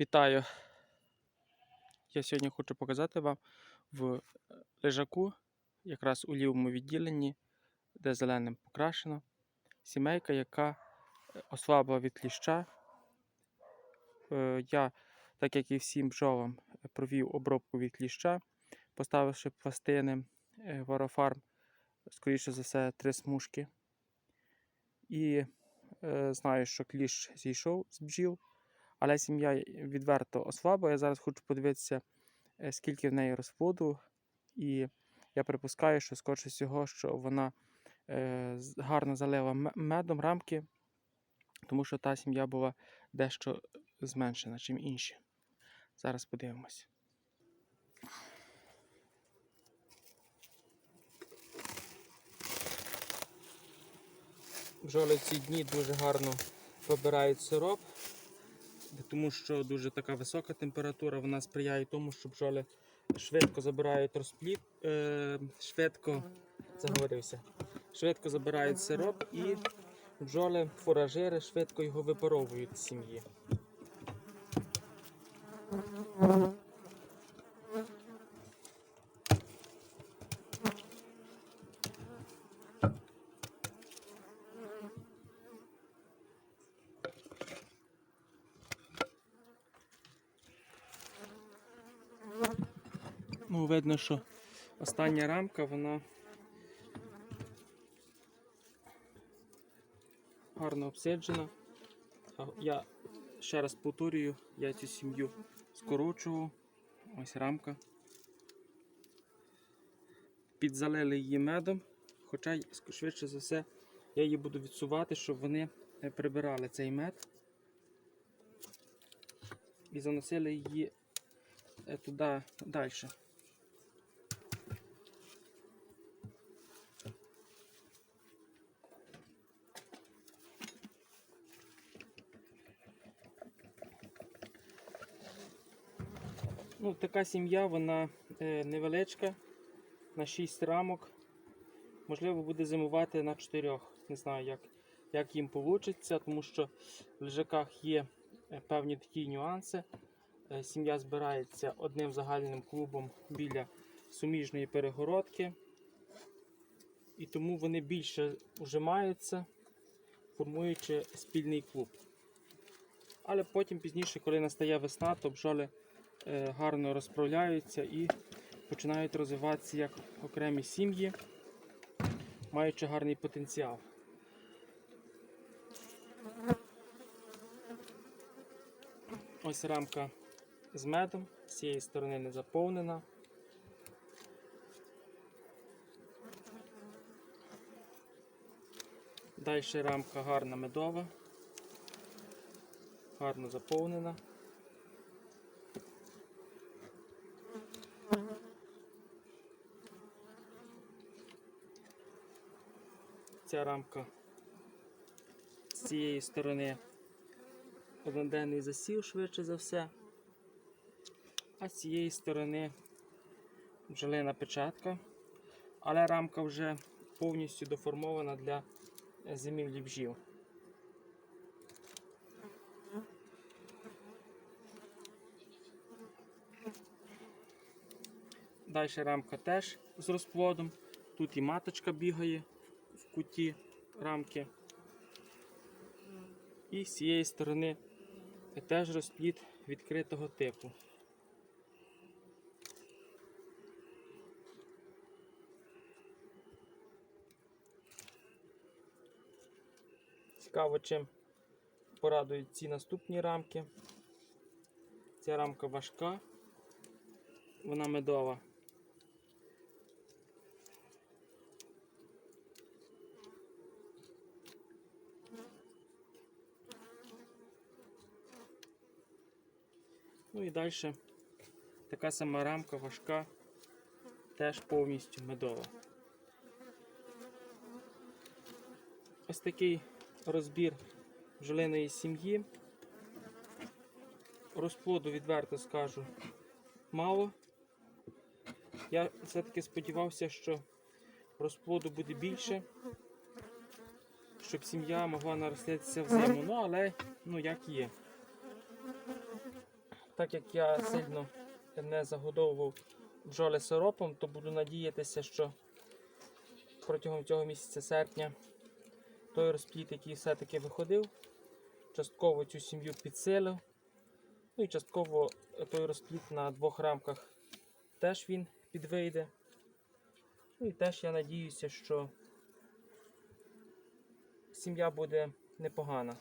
Вітаю! Я сьогодні хочу показати вам в лежаку, якраз у лівому відділенні, де зеленим покрашено, сімейка, яка е, ослабла від кліща. Е, Я, так як і всім бджолам, е, провів обробку від кліща, поставивши пластини е, Варофарм, скоріше за все, три смужки. І е, знаю, що кліщ зійшов з бджіл. Але сім'я відверто ослабла. Я зараз хочу подивитися, е, скільки в неї розплоду. І я припускаю, що скоріше всього, що вона е, гарно залила медом рамки, тому що та сім'я була дещо зменшена, чим інші. Зараз подивимось. Бджоли ці дні дуже гарно вибирають сироп, тому що дуже така висока температура, вона сприяє тому, що бджоли швидко забирають розплід, е, швидко заговорився, швидко забирають сироп і бджоли, фуражири швидко його випаровують з сім'ї. Ну, видно, що остання рамка, вона гарно обсиджена. Я ще раз повторюю, я цю сім'ю скорочував. Ось рамка. Підзалили її медом, хоча швидше за все я її буду відсувати, щоб вони е, прибирали цей мед і заносили її е, туди далі. Ну, така сім'я, вона е, невеличка, на 6 рамок. Можливо, буде зимувати на 4. Не знаю, як, як їм вийде, тому що в лежаках є е, певні такі нюанси. Е, сім'я збирається одним загальним клубом біля суміжної перегородки. І тому вони більше ужимаються, формуючи спільний клуб. Але потім пізніше, коли настає весна, то бджоли гарно розправляються і починають розвиватися як окремі сім'ї, маючи гарний потенціал. Ось рамка з медом, з цієї сторони не заповнена. Далі рамка гарна медова, гарно заповнена. Ця рамка з цієї сторони. Одноденний засів швидше за все, а з цієї сторони бджолина печатка, але рамка вже повністю доформована для е, зимівлі бджіл. Далі рамка теж з розплодом. Тут і маточка бігає в куті рамки. І з цієї сторони теж розплід відкритого типу. Цікаво, чим порадують ці наступні рамки. Ця рамка важка, вона медова. Ну і далі така сама рамка важка, теж повністю медова. Ось такий розбір бджолиної сім'ї. Розплоду відверто скажу мало. Я все-таки сподівався, що розплоду буде більше, щоб сім'я могла нароститися взиму. Ну, але ну як є. Так як я сильно не загодовував бджоли сиропом, то буду надіятися, що протягом цього місяця серпня той розпліт, який все-таки виходив, частково цю сім'ю підсилив. Ну і частково той розпліт на двох рамках теж він підвийде. Ну і теж я надіюся, що сім'я буде непогана.